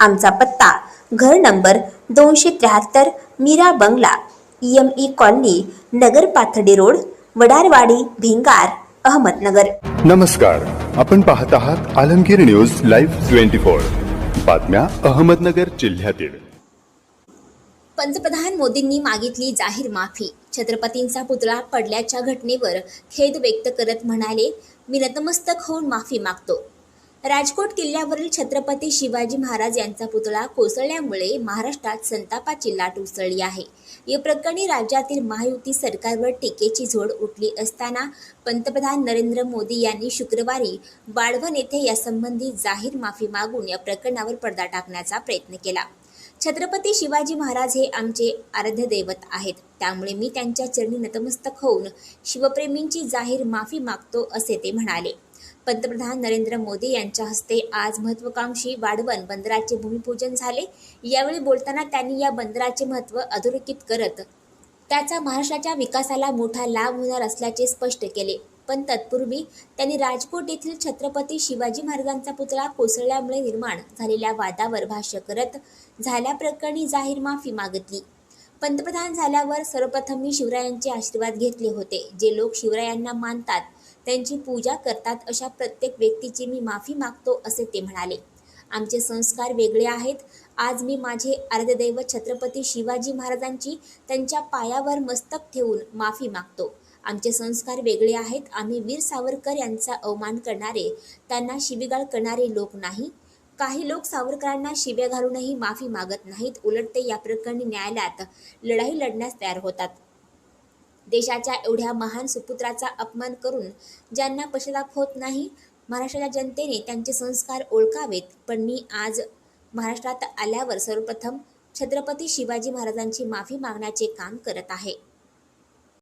आमचा पत्ता घर नंबर दोनशे त्र्याहत्तर मीरा बंगला एम ई कॉलनी नगर पाथर्डी रोड वडारवाडी भिंगार अहमदनगर. नमस्कार. आपण पाहत आहात Alamgir news live twenty four. बातम्या अहमदनगर जिल्ह्यातील. पंतप्रधान मोदींनी मागितली जाहीर माफी. छत्रपतींचा पुतळा पडल्याच्या घटनेवर खेद व्यक्त करत म्हणाले मी नतमस्तक होऊन माफी मागतो. राजकोट किल्ल्यावरील छत्रपती शिवाजी महाराज यांचा पुतळा कोसळल्यामुळे महाराष्ट्रात संतापाची लाट उसळली आहे. या प्रकरणी राज्यातील महायुती सरकारवर टीकेची झोड उठली असताना पंतप्रधान नरेंद्र मोदी यांनी शुक्रवारी वाढवण येथे यासंबंधी जाहीर माफी मागून या प्रकरणावर पडदा टाकण्याचा प्रयत्न केला. छत्रपती शिवाजी महाराज हे आमचे आराध्य दैवत आहेत. त्यामुळे मी त्यांच्या चरणी नतमस्तक होऊन शिवप्रेमींची जाहीर माफी मागतो असे ते म्हणाले. पंतप्रधान नरेंद्र मोदी यांच्या हस्ते आज महत्वाकांक्षी वाढवण बंदराचे भूमिपूजन झाले. यावेळी बोलताना त्यांनी या बंदराचे महत्त्व अधोरेखित करत त्याचा महाराष्ट्राच्या विकासाला मोठा लाभ होणार असल्याचे स्पष्ट केले. पण तत्पूर्वी त्यांनी राजकोट येथील छत्रपती शिवाजी महाराजांचा पुतळा कोसळल्यामुळे निर्माण झालेल्या वादावर भाष्य करत झाल्याप्रकरणी जाहीर माफी मागितली. पंतप्रधान झाल्यावर सर्वप्रथम मी शिवरायांचे आशीर्वाद घेतले होते जे लोक शिवरायांना मानतात. त्यांची पूजा करतात अशा प्रत्येक व्यक्तीची मी माफी मागतो असे ते म्हणाले. आमचे संस्कार वेगळे आहेत. आज मी माझे अर्धदैव छत्रपती शिवाजी महाराजांची त्यांच्या पायावर मस्तक ठेवून माफी मागतो. आमचे संस्कार वेगळे आहेत. आम्ही वीर सावरकर यांचा अवमान करणारे त्यांना शिवीगाळ करणारे लोक नाही. काही लोक सावरकरांना शिव्या घालूनही माफी मागत नाहीत. उलट ते या प्रकरणी न्यायालयात लढाई लढण्यास तयार होतात. देशाच्या एवढ्या महान सुपुत्राचा अपमान करून ज्यांना पश्चाताप होत नाही महाराष्ट्राच्या जनतेने त्यांचे संस्कार ओळखावेत. पण मी आज महाराष्ट्रात आल्यावर सर्वप्रथम छत्रपती शिवाजी महाराजांची माफी मागण्याचे काम करत आहे.